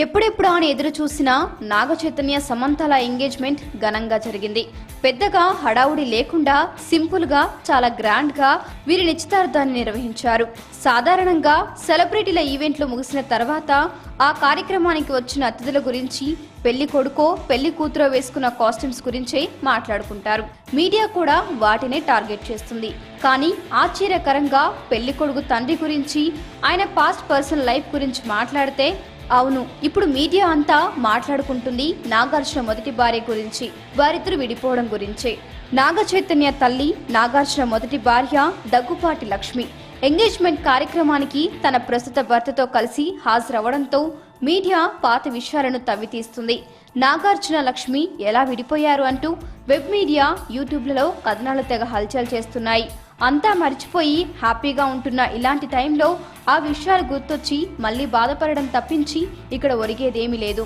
ఎప్పుడెప్పుడు అని ఎదురు చూసిన నాగ చైతన్య సమంతల ఎంగేజ్మెంట్ ఘనంగా జరిగింది. పెద్దగా హడావుడి లేకుండా సింపుల్గా చాలా గ్రాండ్గా వీరి నిశ్చితార్థాన్ని నిర్వహించారు. సాధారణంగా సెలబ్రిటీల ఈవెంట్లు ముగిసిన తర్వాత ఆ కార్యక్రమానికి వచ్చిన అతిథుల గురించి పెళ్ళి కొడుకో పెళ్ళి కూతురో వేసుకున్న కాస్ట్యూమ్స్ గురించే మాట్లాడుకుంటారు. మీడియా కూడా వాటినే టార్గెట్ చేస్తుంది. కానీ ఆశ్చర్యకరంగా పెళ్ళి కొడుకు తండ్రి గురించి ఆయన పాస్ట్ పర్సనల్ లైఫ్ గురించి మాట్లాడితే అవును ఇప్పుడు మీడియా అంతా మాట్లాడుకుంటుంది నాగార్జున మొదటి భార్య గురించి వారిద్దరు విడిపోవడం గురించే. నాగ చైతన్య తల్లి నాగార్జున మొదటి భార్య దగ్గుపాటి లక్ష్మి. ఎంగేజ్మెంట్ కార్యక్రమానికి తన ప్రస్తుత భర్తతో కలిసి హాజరవడంతో మీడియా పాత విషయాలను తవ్వితీస్తుంది. నాగార్జున లక్ష్మి ఎలా విడిపోయారు అంటూ వెబ్ మీడియా యూట్యూబ్లలో కథనాలు తెగ హల్చల్ చేస్తున్నాయి. అంతా మర్చిపోయి హ్యాపీగా ఉంటున్న ఇలాంటి టైంలో ఆ విషయాలు గుర్తొచ్చి మళ్ళీ బాధపడడం తప్పించి ఇక్కడ ఒరిగేదేమీ లేదు.